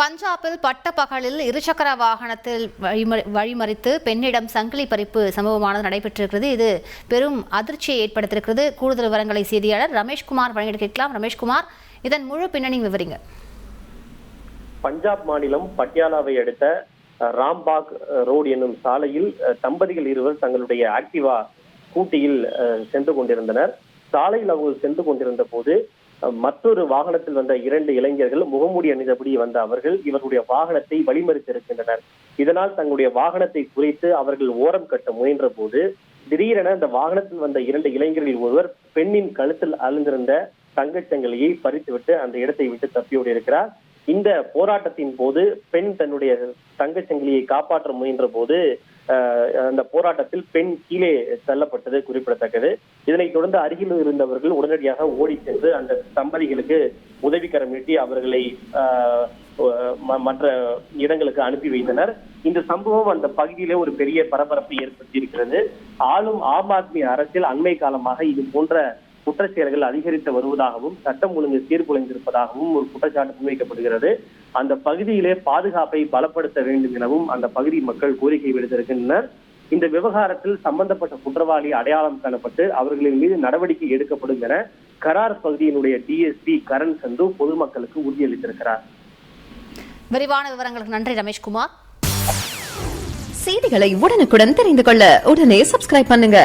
பஞ்சாபில் பட்டப்பகலில் இருசக்கர வாகனத்தில் வழிமறி வழிமறித்து பெண்ணிடம் சங்கிலி பறிப்பு சம்பவமானது நடைபெற்றிருக்கிறது. இது பெரும் அதிர்ச்சியை ஏற்படுத்தியிருக்கிறது. கூடுதல் விவரங்களை செய்தியாளர் ரமேஷ்குமார் வழங்கிட்டு கேட்கலாம். ரமேஷ்குமார் இதன் முழு பின்னணி விவரிங்க. பஞ்சாப் மாநிலம் பட்டியாலாவை அடுத்த ராம்பாக் ரோடு என்னும் சாலையில் தம்பதிகள் இருவர் தங்களுடைய ஆக்டிவா கூட்டியில் சென்று கொண்டிருந்தனர். சாலையில் அவர்கள் சென்று கொண்டிருந்த போது மற்றொரு வாகனத்தில் வந்த இரண்டு இளைஞர்கள் முகமூடி அணிந்தபடி வந்த அவர்கள் இவர்களுடைய வாகனத்தை வழிமறித்திருக்கின்றனர். இதனால் தங்களுடைய வாகனத்தை குறைத்து அவர்கள் ஓரம் கட்ட முயன்ற போது திடீரென அந்த வாகனத்தில் வந்த இரண்டு இளைஞர்களில் ஒருவர் பெண்ணின் கழுத்தில் அழுந்திருந்த தங்கச்சங்கிலியை பறித்துவிட்டு அந்த இடத்தை விட்டு தப்பியோடி இருக்கிறார். இந்த போராட்டத்தின் போது பெண் தன்னுடைய தங்கச்சங்கிலியை காப்பாற்ற முயன்ற போது அந்த போராட்டத்தில் பெண் கீழே தள்ளப்பட்டது குறிப்பிடத்தக்கது. இதனைத் தொடர்ந்து அருகில் இருந்தவர்கள் உடனடியாக ஓடி சென்று அந்த தம்பதிகளுக்கு உதவிக்கரம் நீட்டி அவர்களை ம- மற்ற இடங்களுக்கு அனுப்பி வைத்தனர். இந்த சம்பவம் அந்த பகுதியிலே ஒரு பெரிய பரபரப்பை ஏற்படுத்தி இருக்கிறது ஆளும் ஆம் ஆத்மி அரசில் அண்மை காலமாக இது போன்ற குற்றச்செயல்கள் அதிகரித்து வருவதாகவும் சட்டம் ஒழுங்கு சீர்குலைந்திருப்பதாகவும் ஒரு குற்றச்சாட்டு முன்வைக்கப்படுகிறது. அந்த பகுதியிலே பாதுகாப்பை பலப்படுத்த வேண்டும் எனவும் அந்த பகுதி மக்கள் கோரிக்கை விடுத்திருக்கின்றனர். இந்த விவகாரத்தில் சம்பந்தப்பட்ட குற்றவாளி அடையாளம் காணப்பட்டு அவர்களின் மீது நடவடிக்கை எடுக்கப்படும் என கரார் பகுதியினுடைய டிஎஸ்பி கரண் சந்து பொதுமக்களுக்கு உறுதியளித்திருக்கிறார். விரிவான விவரங்களுக்கு நன்றி ரமேஷ்குமார். செய்திகளை உடனுக்குடன் தெரிந்து கொள்ள உடனே சப்ஸ்கிரைப் பண்ணுங்க.